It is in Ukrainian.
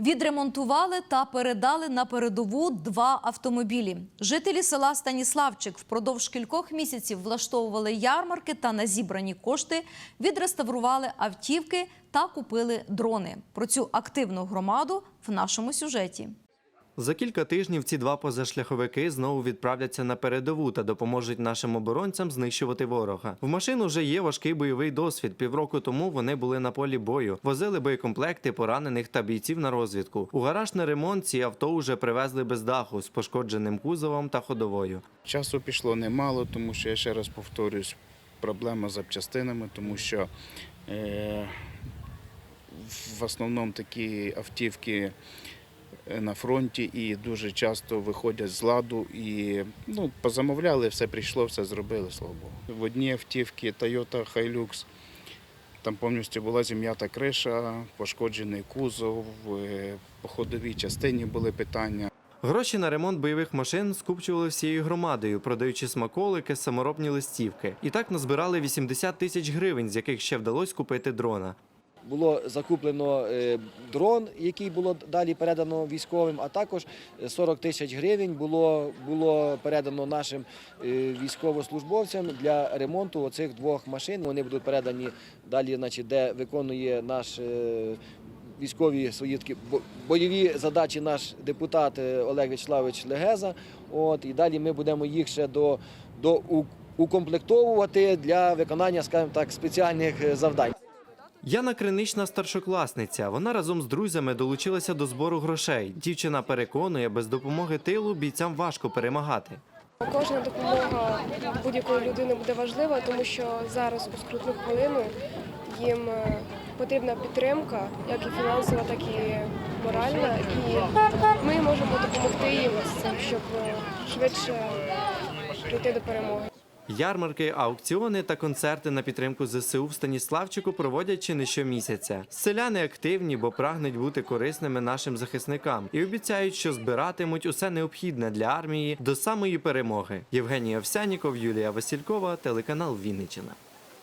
Відремонтували та передали на передову два автомобілі. Жителі села Станіславчик впродовж кількох місяців влаштовували ярмарки та на зібрані кошти відреставрували автівки та купили дрони. Про цю активну громаду в нашому сюжеті. За кілька тижнів ці два позашляховики знову відправляться на передову та допоможуть нашим оборонцям знищувати ворога. В машину вже є важкий бойовий досвід. Півроку тому вони були на полі бою, возили боєкомплекти поранених та бійців на розвідку. У гараж на ремонт ці авто вже привезли без даху з пошкодженим кузовом та ходовою. Часу пішло немало, тому що я ще раз повторюсь, проблема з запчастинами, тому що е, в основному такі автівки на фронті і дуже часто виходять з ладу і ну, позамовляли, все прийшло, все зробили, слава Богу. В одній автівці Toyota Hilux там повністю була зім'ята криша, пошкоджений кузов, е, по ходовій частині були питання. Гроші на ремонт бойових машин скупчували всією громадою, продаючи смаколики, саморобні листівки. І так назбирали 80 тисяч гривень, з яких ще вдалося купити дрона. Було закуплено е, дрон, який було далі передано військовим, а також 40 тисяч гривень було, було передано нашим е, військовослужбовцям для ремонту оцих двох машин. Вони будуть передані далі, значить, де виконує наш е, військові свої такі бойові задачі наш депутат е, Олег Вячеславович Легеза. От, і далі ми будемо їх ще до, до укомплектовувати для виконання, скажімо так, спеціальних е, завдань. Яна Кринична старшокласниця. Вона разом з друзями долучилася до збору грошей. Дівчина переконує, без допомоги тилу бійцям важко перемагати. Кожна допомога будь-якої людини буде важлива, тому що зараз у скрутну хвилину їм е, потрібна підтримка, як і фінансова, так і моральна. І ми можемо допомогти їм з цим, щоб е, швидше прийти до перемоги. Ярмарки, аукціони та концерти на підтримку ЗСУ в Станіславчику проводять чи не щомісяця. Селяни активні, бо прагнуть бути корисними нашим захисникам і обіцяють, що збиратимуть усе необхідне для армії до самої перемоги. Євгеній Овсяніков, Юлія Василькова, телеканал Вінниччина.